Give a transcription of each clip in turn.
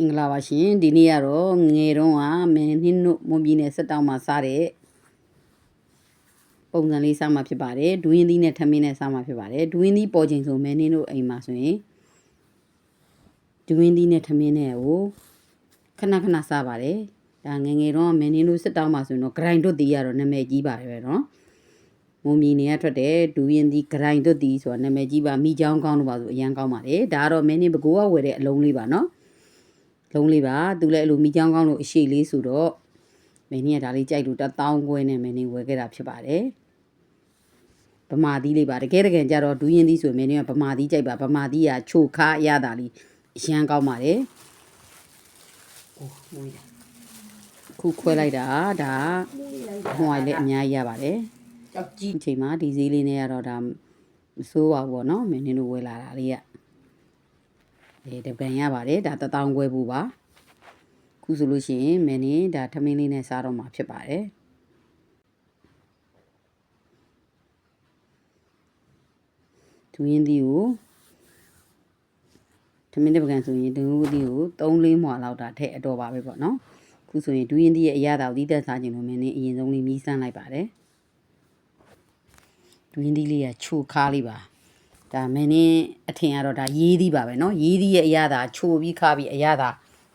မင်္ဂလာပါရှင်ဒီနေ့ကတော့ငယ်တုန်းကမင်းနှင်းတို့မွန်ပြည်နယ်စစ်တောင်းမှာစားတဲ့ပုံစံလေးစားမှာဖြစ်ပါတယ်ဒူးရင်သီးနဲ့ထမင်းနဲ့စားမှာဖြစ်ပါတယ်ဒူးရင်သီးပေါ်ချိန်ဆိုမင်းနှင်းတို့အိမ်မှာဆိုရင်ဒူးရင်သီးနဲ့ထမင်းနဲ့ကိုခဏခဏစားပါတယ်ဒါငယ်ငယ်တုန်းကမင်းနှင်းတို့စစ်တောင်းမှာဆိုရင်တော့ဂရိုင်တို့တီးရတော့နာမည်ကြီးပါတယ်ပဲနော်မွန်ပြည်နယ်ကထွက်တဲ့ဒူးရင်သီးဂရိုင်တို့တီးဆိုတာနာမည်ကြီးပါမိချောင်းကောင်းလို့ပါဆိုအရန်ကောင်းပါတယ်ဒါကတော့မင်းနှင်းဘကိုးကဝယ်တဲ့အလုံးလေးပါနော် လုံးလေးပါသူလည်းအဲ့လိုမိချောင်းကောင်းလို့အရှိလေးဆိုတော့မင်းကြီးကဒါလေးကြိုက်လို့တတောင်းခွဲနဲ့မင်းကြီးဝယ်ခဲ့တာဖြစ်ပါတယ်ဗမာသီးလေးပါတကယ်တကယ်ကြတော့ဒူးရင်သီးဆိုမင်းကြီးကဗမာသီးကြိုက်ပါဗမာသီးကချိုခါအရသာလေးအရန်ကောင်းပါတယ်အိုးမွေးတာခုခွဲလိုက်တာဒါဟွာလေးအများကြီးရပါတယ်ကြောက်ကြီးဒီချိန်မှာဒီဈေးလေးနဲ့ကတော့ဒါမစိုးပါဘူးပေါ့နော်မင်းတို့ဝယ်လာတာလေးက ဒီတပံရပါတယ်ဒါတတောင်းခွဲဖို့ပါခုဆိုလို့ရှိရင်မင်းနေဒါထမင်းလေးနဲ့စားတော့မှာဖြစ်ပါတယ်သူရင်းသီးကိုထမင်းတစ်ပကံဆိုရင်ဒူးသီးကို3လေးမွာလောက်တာထည့်အတော့ပါပဲပေါ့နော်ခုဆိုရင်ဒူးရင်းသီးရဲ့အရသာကိုသီးသက်စားခြင်းလို့မင်းနေအရင်ဆုံးလေးမီးစမ်းလိုက်ပါတယ်ဒွင်းသီးလေးကချိုခါလေးပါ ဒါမင်းင်းအထင်ကတော့ဒါရေးသီးပါပဲเนาะရေးသီးရဲ့အရသာချိုပြီးခါပြီးအရသာ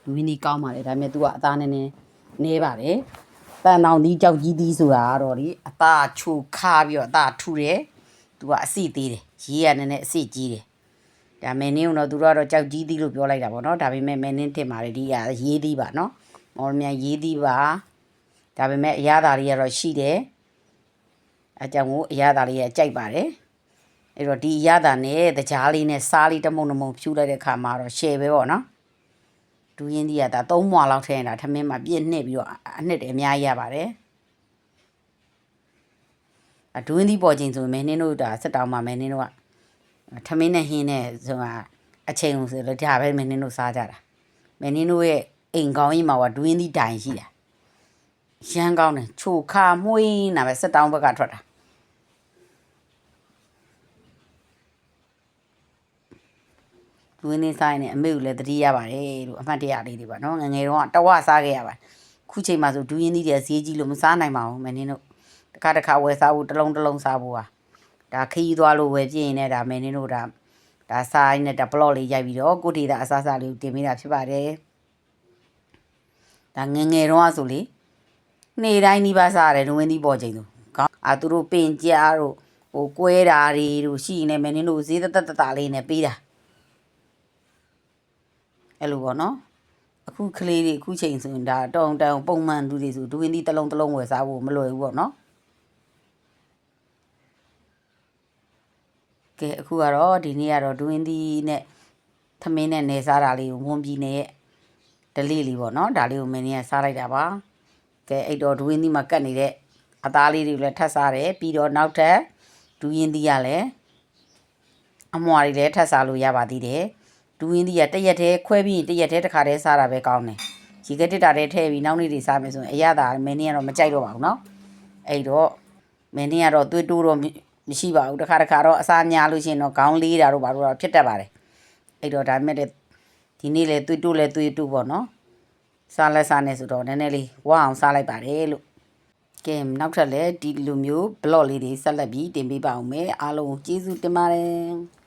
ဒွင်းသီးကောင်းပါတယ်ဒါပေမဲ့ तू ကအသားနည်းနည်းနဲပါတယ်တန်တောင်သီးကြောက်ကြီးသီးဆိုတာကတော့ဒီအသားချိုခါပြီးတော့အသားထူတယ် तू ကအစီသေးတယ်ရေးကနည်းနည်းအစီကြီးတယ်ဒါမင်းင်းကတော့သူတို့ကတော့ကြောက်ကြီးသီးလို့ပြောလိုက်တာပေါ့เนาะဒါပေမဲ့မင်းင်းထင်ပါတယ်ဒီကရေးသီးပါเนาะမော်လမြိုင်ရေးသီးပါဒါပေမဲ့အရသာတွေကတော့ရှိတယ် အကြောင်းကိုအရသာလေးရကြိုက်ပါတယ် အဲ့တော့ဒီအရသာနဲ့တကြားလေးနဲ့စားလေးတမုံတမုံဖြူလိုက်တဲ့ခါမှာတော့ share ပဲပေါ့နော်ဒူးရင်းဒီကဒါ၃မွာလောက်ထဲနေတာထမင်းမှာပြည့်နှစ်ပြီးတော့အနှစ်တည်းအများကြီးရပါတယ်အဒူးရင်းဒီပေါ်ချင်းဆိုမင်းနင်းတို့ဒါစက်တောင်းမှာမင်းနင်းတို့ကထမင်းနဲ့ဟင်းနဲ့ဆိုတာအချိန်ကိုဆိုတော့ဒါပဲမင်းနင်းတို့စားကြတာမင်းနင်းတို့ရဲ့အိမ်ကောင်းကြီးမှာကဒူးရင်းဒီတိုင်ရှိတာရမ်းကောင်းတယ်ချိုခါမွှေးနာပဲစက်တောင်းဘက်ကထွက်တာ လူရင်းနေဆိုင်နဲ့အမေကိုလည်းတတိရပါတယ်လို့အမှတ်တရလေးတွေပါနော်ငယ်ငယ်တော့တဝစားခဲ့ရပါတယ်ခုချိန်မှာဆိုဒူးရင်းသီးတွေဈေးကြီးလို့မစားနိုင်ပါဘူးမင်းင်းတို့တစ်ခါတစ်ခါဝယ်စားဖို့တစ်လုံးတစ်လုံးစားဖို့ဟာဒါခရီးသွားလို့ဝယ်ပြင်းနေတာမင်းင်းတို့ဒါဒါဆိုင်နဲ့ဒါဘလော့လေးရိုက်ပြီးတော့ကိုတီတာအစားစားလေးကိုတင်ပေးတာဖြစ်ပါတယ်ဒါငယ်ငယ်တော့ဆိုလေနေ့တိုင်းနှီးပါစားရတယ်ဒူးရင်းသီးပေါ်ချိန်ဆိုကောင်းအာသူတို့ပင်ကြားတို့ဟိုကွဲတာတွေတို့ရှိနေမင်းင်းတို့ဈေးသက်သက်တာလေးနဲ့ပေးတာ အဲ့လိုပေါ့နော်အခုကလေးတွေအခုချိန်ဆိုရင်ဒါတောင်တောင်ပုံမှန်လူတွေဆိုဒူဝင်ဒီတစ်လုံးတစ်လုံးဝယ်စားဖို့မလွယ်ဘူးပေါ့နော်ကဲအခုကတော့ဒီနေ့ကတော့ဒူဝင်ဒီနဲ့သမင်းနဲ့နေစားတာလေးကိုဝန်ပြီးနေရဲ့ဒလေးလေးပေါ့နော်ဒါလေးကိုမင်းနေကစားလိုက်တာပါကဲအဲ့တော့ဒူဝင်ဒီမှာကတ်နေတဲ့အသားလေးတွေကိုလည်းထပ်စားတယ်ပြီးတော့နောက်ထပ်ဒူရင်ဒီကလည်းအမွာတွေလည်းထပ်စားလို့ရပါသေးတယ် ဒူးရင်းသီးကတရက်တည်းခွဲပြီးရင်တရက်တည်းတစ်ခါတည်းစားတာပဲကောင်းတယ်။ရေကတစ်တာတည်းထည့်ပြီးနောက်နေ့တွေစားမယ်ဆိုရင်အရသာမင်းင်းကတော့မကြိုက်တော့ပါဘူးเนาะ။အဲ့တော့မင်းင်းကတော့သွေးတိုးတော့မရှိပါဘူး။တစ်ခါတစ်ခါတော့အစားများလို့ရှိရင်တော့ခေါင်းလေးတာတော့ဘာလို့တော့ဖြစ်တတ်ပါတယ်။အဲ့တော့ဒါမဲ့တဲ့ဒီနေ့လေသွေးတိုးလေသွေးတိုးပေါ့နော်။စားလက်စားနေဆိုတော့နည်းနည်းလေးဝအောင်စားလိုက်ပါတယ်လို့။ကဲနောက်ထပ်လည်းဒီလိုမျိုးဘလော့လေးတွေဆက်လက်ပြီးတင်ပေးပါအောင်မယ်အားလုံးကျေးဇူးတင်ပါတယ်။